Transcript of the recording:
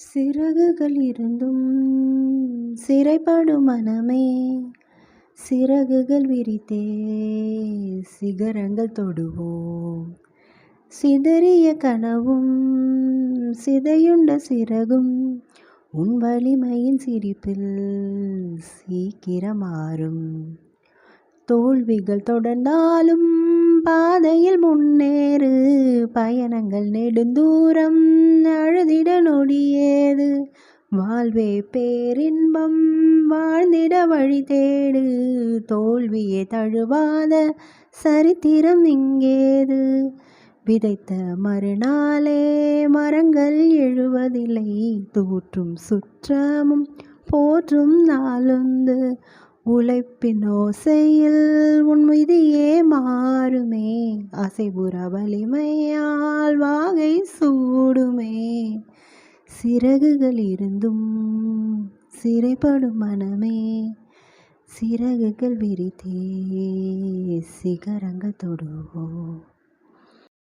சிறகுகள் இருந்தும் சிறைப்படும் மனமே. சிறகுகள் விரித்தே சிகரங்கள் தொடுவோம். சிதறிய கனவும் சிதையுண்ட சிறகும் உன் வலிமையின் சிரிப்பில் சீக்கிரம் மாறும் தோல்விகள் தொடர்ந்தாலும் பா பயணங்கள் நெடுந்தூரம் அழுதிட நொடியேது. வாழ்வே பேரின்பம் வாழ்ந்திட வழி தேடு. தோல்வியே தழுவாத சரித்திரம் இங்கேது. விதைத்த மறுநாளே மரங்கள் எழுவதில்லை. தூற்றும் சுற்றமும் போற்றும் நாளுந்து. உழைப்பின் ஓசையில் உன் விதியே மாறுமே அசைபுற வலிமையால் வாகை சூடுமே. சிறகுகள் இருந்தும் சிறைப்படும் மனமே. சிறகுகள் விரித்தே சிகரங்கள் தொடுவோம்.